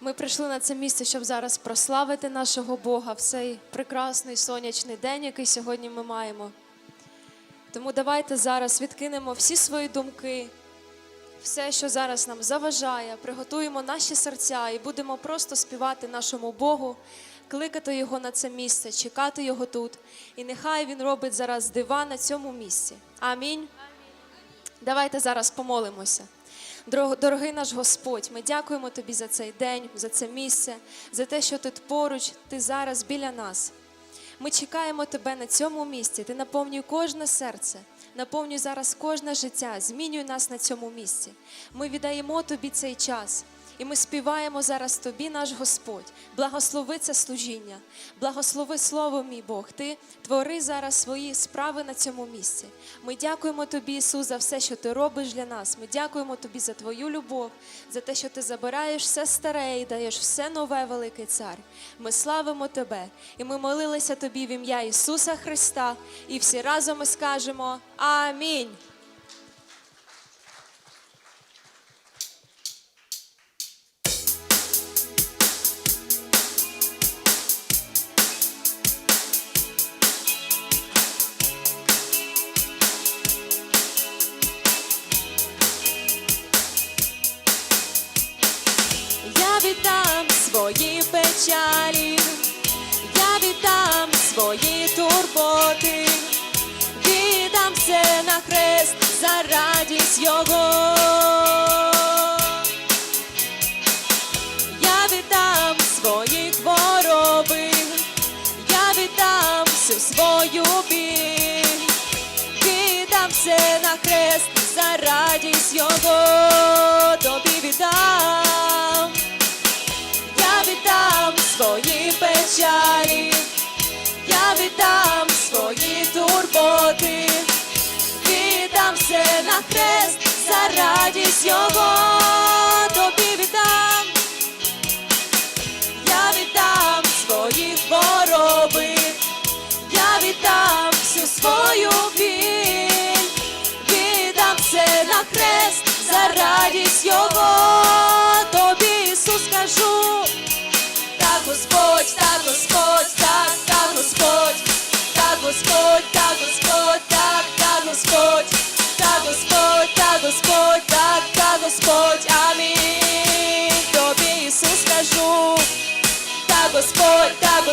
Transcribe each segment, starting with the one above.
Ми прийшли на це місце, щоб зараз прославити нашого Бога в цей прекрасний сонячний день, який сьогодні ми маємо. Тому давайте зараз відкинемо всі свої думки, все, що зараз нам заважає, приготуємо наші серця і будемо просто співати нашому Богу, кликати Його на це місце, чекати Його тут. І нехай Він робить зараз дива на цьому місці. Амінь. Давайте зараз помолимося. Дорог- Дорогий наш Господь, ми дякуємо Тобі за цей день, за це місце, за те, що ти поруч, ти зараз біля нас. Ми чекаємо тебе на цьому місці. Ти наповнюй кожне серце, наповнюй зараз кожне життя, змінюй нас на цьому місці. Ми віддаємо тобі цей час. І ми співаємо зараз тобі, наш Господь. Благослови це служіння, благослови слово, мій Бог. Ти твори зараз свої справи на цьому місці. Ми дякуємо тобі, Ісус, за все, що ти робиш для нас. Ми дякуємо тобі за твою любов, за те, що ти забираєш все старе і даєш все нове, великий цар. Ми славимо тебе, і ми молилися тобі в ім'я Ісуса Христа. І всі разом ми скажемо Амінь. Його. Я віддам свої хвороби, я віддам всю свою біль, віддам все на хрест за радість Його. Тобі віддам. Я віддам свої печалі, я віддам свої турботи, на хрест за радість Його,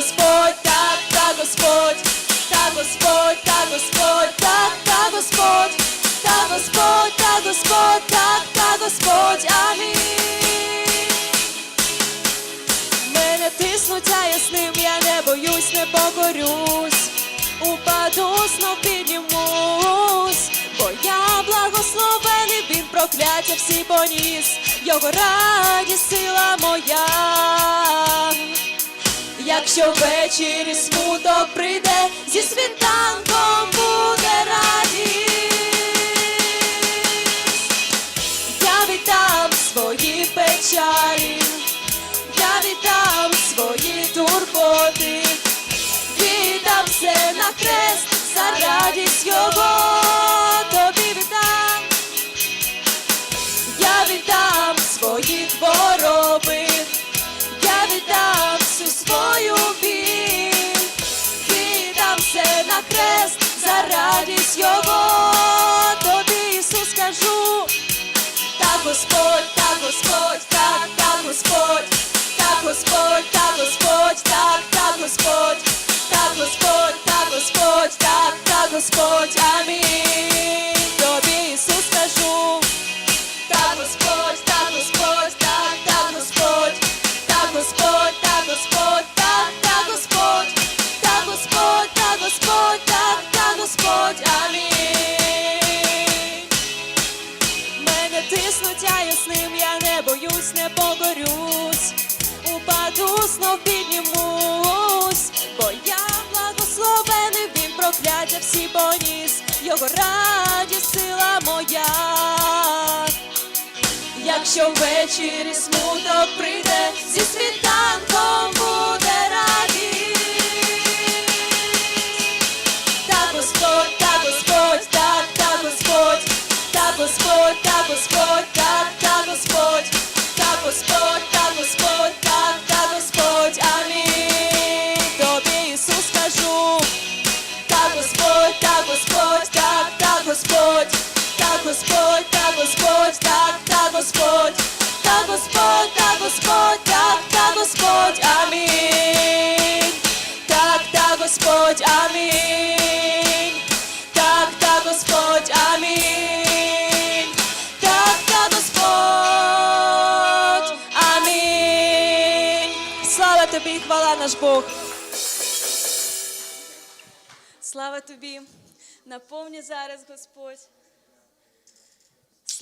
Господь, так, так, Господь, так, Господь, так, Господь, так, так, Господь, так, Господь, так, Господь, так, так, Господь, амінь. Мене тиснуть, а я з я не боюсь, не покорюсь, упаду, знов піднімусь, бо я благословений, він прокляття всі поніс, його радість, сила моя. Якщо ввечері смуток прийде, зі світанком буде радість. Я віддам свої печалі, я віддам свої турботи, віддам все на хрест за радість його, Господь, амінь. Тобі Ісус скажу. Так, Господь, так, Господь, так, так, Господь, так, Господь, так, Господь, так, так, Господь, так, Господь, так, Господь, так, так, Господь, амінь. Мене тиснуть, а я з ним, я не боюсь, не покорюсь, упаду, знов піднімусь, прокляття всі поніс, його радість, сила моя. Якщо ввечері смуток прийде, зі світанком буде радість. Так, Господь, так, Господь, так, так, Господь, так, Господь, так, Господь, Господь, та Господь, так, та Господь, так Господь, так Господь, так, так Господь, амінь. Так, так Господь, амінь. Так, та Господь, амінь. Так, так Господь, амінь. Слава тобі, хвала наш Бог. Слава тобі. Наповні зараз, Господь.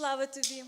Слава тобі.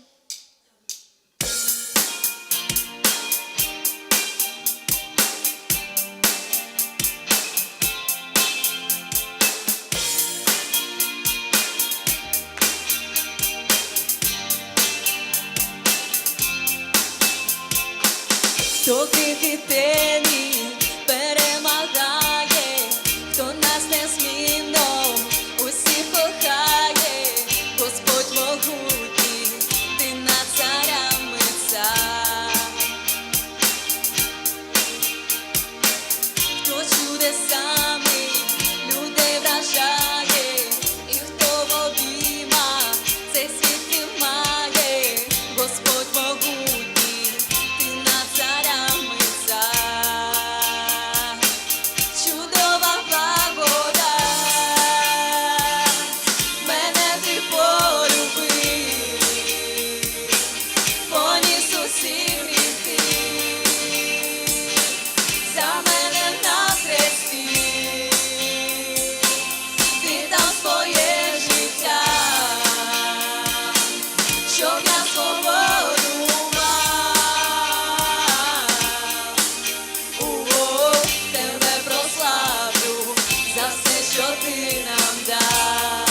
Що ти нам дав.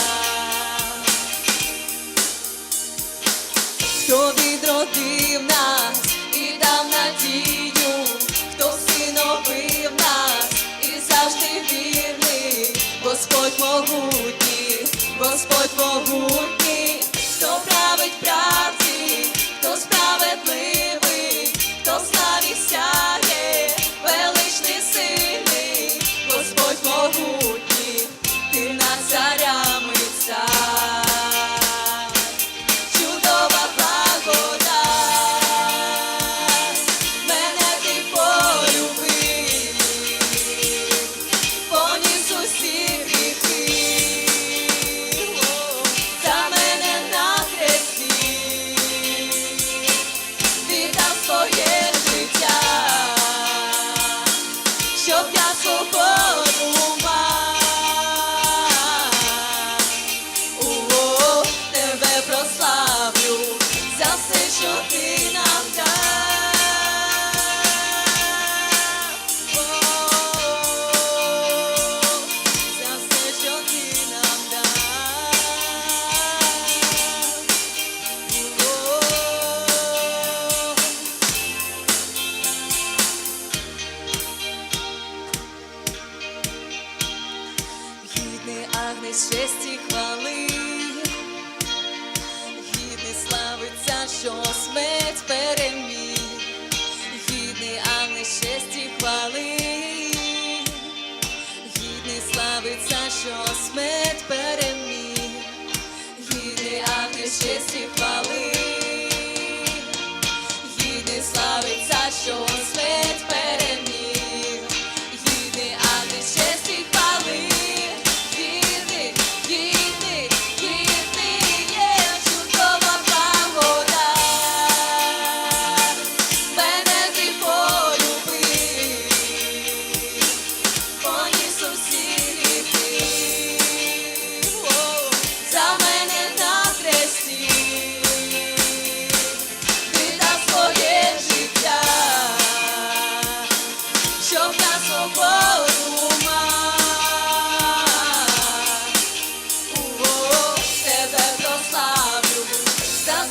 Хто відродив нас і дав надію, хто всиновив нас і завжди вірний, Господь могутній, Господь могутній,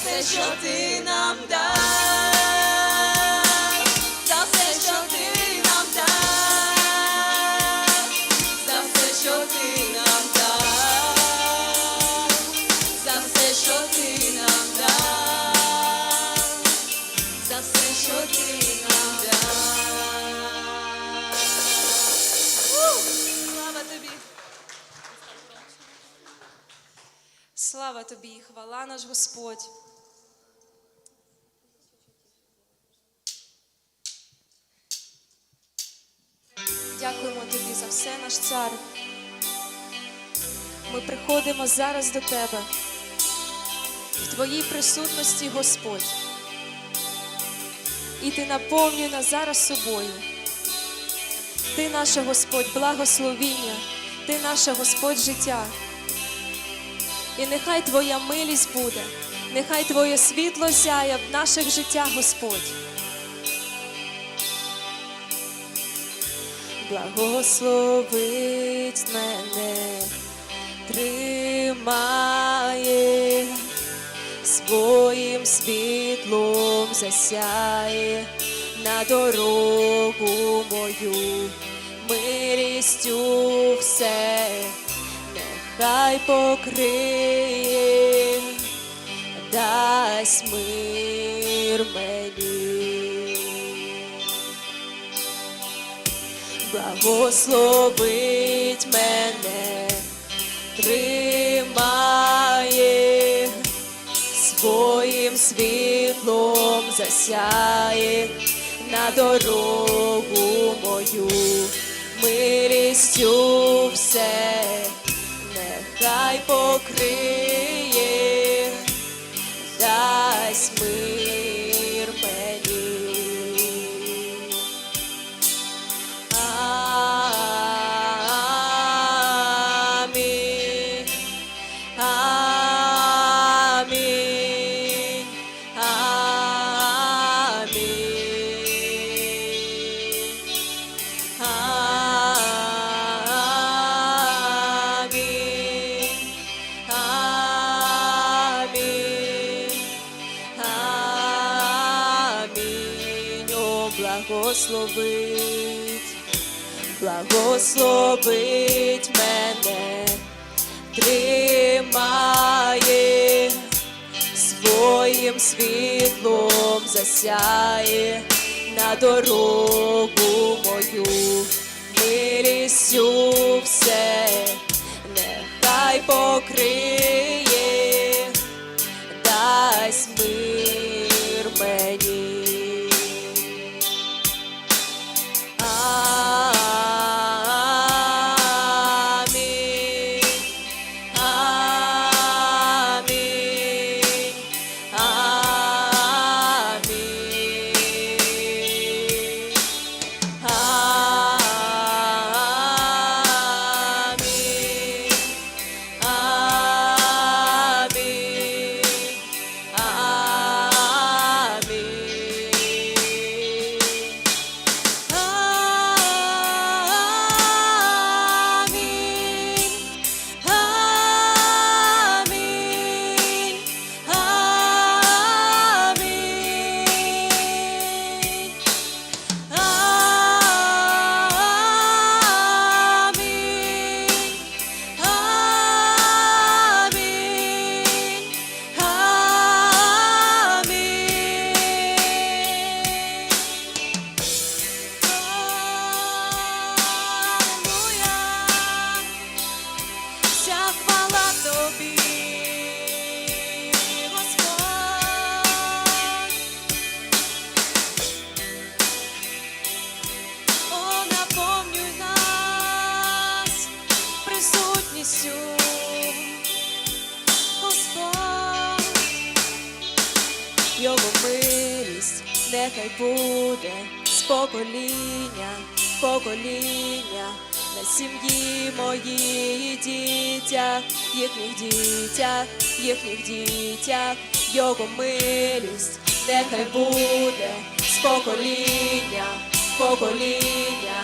все, що ти нам дав, за все, що ти нам дав, за все, що ти нам дав, за все, що ти нам дав, за все, що ти нам. Слава тобі! Слава тобі хвала наш Господь. Наш цар. Ми приходимо зараз до тебе в твоїй присутності, Господь. І ти наповнюй нас зараз собою. Ти наше Господь, благословіння, ти наше Господь життя. І нехай Твоя милість буде, нехай Твоє світло сяє в наших життях, Господь. Благословить мене, тримає, своїм світлом засяє на дорогу мою, милістю все, нехай покриє, дасть мир мені. Благословить мене, тримає, своїм світлом засяє на дорогу мою, милістю все, нехай покриє, дасть мир благословить, благословить мене, тримає, своїм світлом засяє на дорогу мою, милістю все, нехай покриє, милість нехай буде з покоління, покоління на сім'ї моїй дітях, їхніх дітях, їхніх дітях, його милість нехай буде з покоління, покоління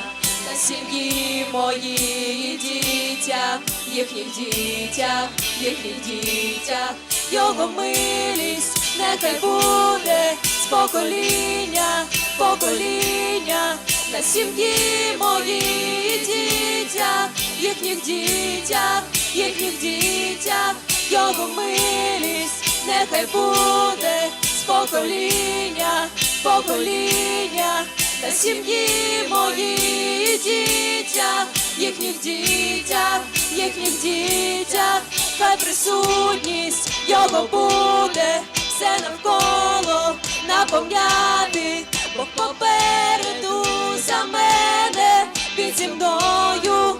на сім'ї моїй дітях, їхніх дітях, їхніх дітях, його милість нехай буде з покоління, покоління на сім'ї моїй дітях, їхніх дітях, їхніх дітях, його милість. Нехай буде з покоління, покоління на сім'ї моїй дітях, їхніх дітях, їхніх дітях, хай присутність його буде все навколо наповняти, Бог попереду за мене зі мною,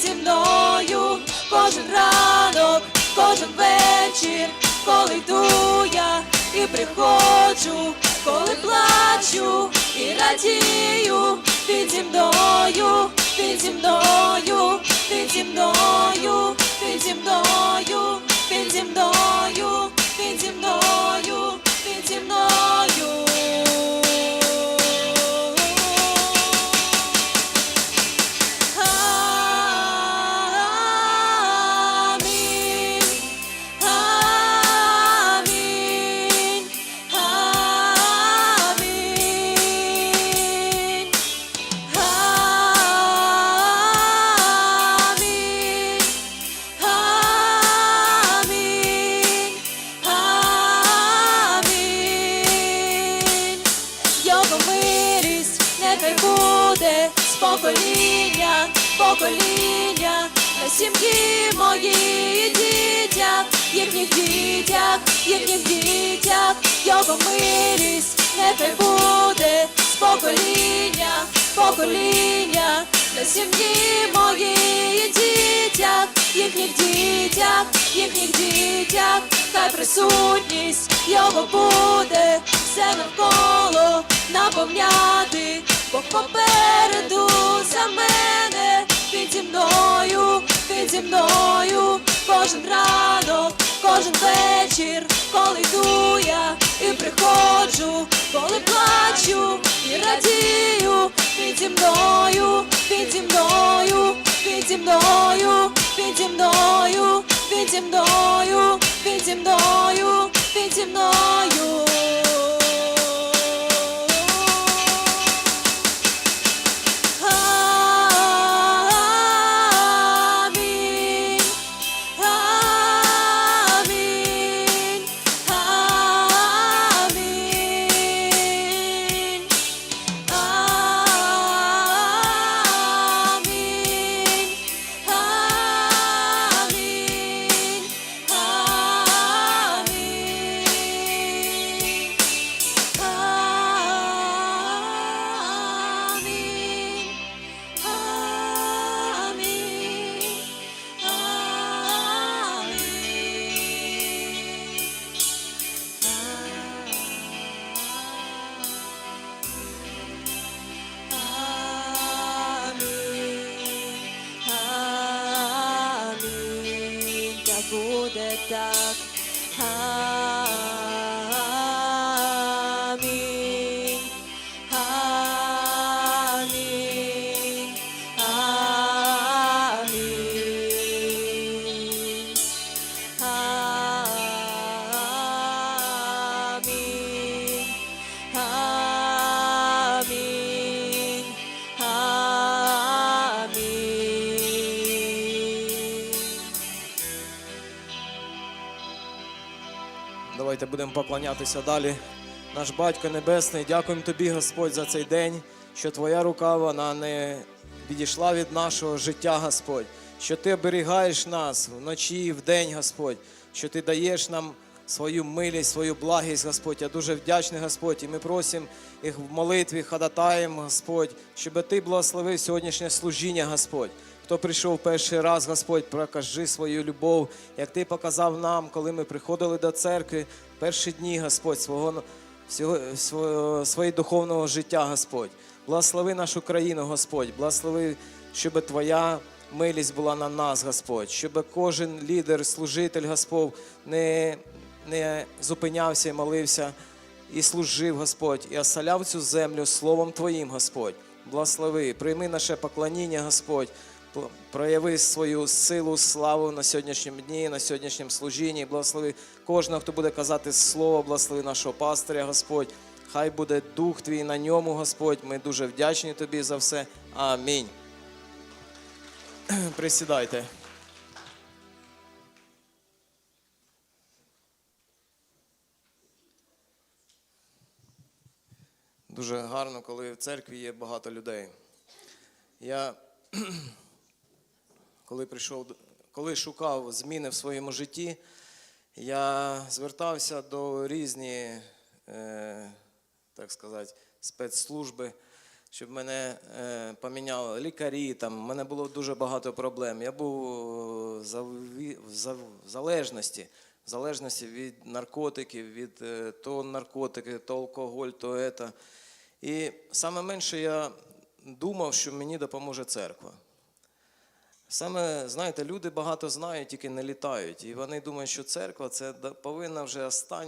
зі мною, кожен ранок, кожен вечір, коли йду я і приходжу, коли плачу і радію, зі мною, зі мною, зі мною, зі мною, зі мною, він зі мною, ти зі мною. Покоління, покоління сім'ї моїй і дітях, їхніх дітях, їхніх дітях, його милість нехай буде з покоління, покоління на сім'ї моїй і дітях, їхніх дітях, їхніх дітях, хай присутність його буде все навколо наповняти, Бог попереду за мене, він зі мною, він зі мною, кожен ранок, кожен вечір, коли йду я і приходжу, коли плачу і радію, він зі мною, він зі мною, він зі мною, він зі мною, він зі мною, він зі мною, він зі мною. dark. Ah. Будемо поклонятися далі. Наш Батько Небесний, дякуємо Тобі, Господь, за цей день, що Твоя рука вона не відійшла від нашого життя, Господь, що Ти оберігаєш нас вночі і вдень, Господь, що Ти даєш нам свою милість, свою благість, Господь. Я дуже вдячний, Господь, і ми просимо їх в молитві, ходатаємо, Господь, щоб Ти благословив сьогоднішнє служіння, Господь. Хто прийшов перший раз, Господь, прокажи свою любов, як Ти показав нам, коли ми приходили до церкви перші дні, Господь, свого, свого, своє духовного життя, Господь. Благослови нашу країну, Господь, благослови, щоб Твоя милість була на нас, Господь, щоб кожен лідер, служитель, Господь, не, не зупинявся і молився і служив, Господь, і осаляв цю землю Словом Твоїм, Господь. Благослови, прийми наше поклоніння, Господь. Прояви свою силу, славу на сьогоднішньому дні, на сьогоднішньому служінні. Благослови кожного, хто буде казати слово, благослови нашого пастиря, Господь. Хай буде дух твій на ньому, Господь. Ми дуже вдячні тобі за все. Амінь. Присідайте. Дуже гарно, коли в церкві є багато людей. Я коли прийшов, коли шукав зміни в своєму житті, я звертався до різні, е, так сказати, спецслужби, щоб мене е, поміняли лікарі. Там, у мене було дуже багато проблем. Я був е, в залежності. В залежності від наркотиків, від то наркотики, то алкоголь, то ета. І саме менше я думав, що мені допоможе церква. Саме, знаєте, люди багато знають, тільки не літають. І вони думають, що церква це повинна вже остання.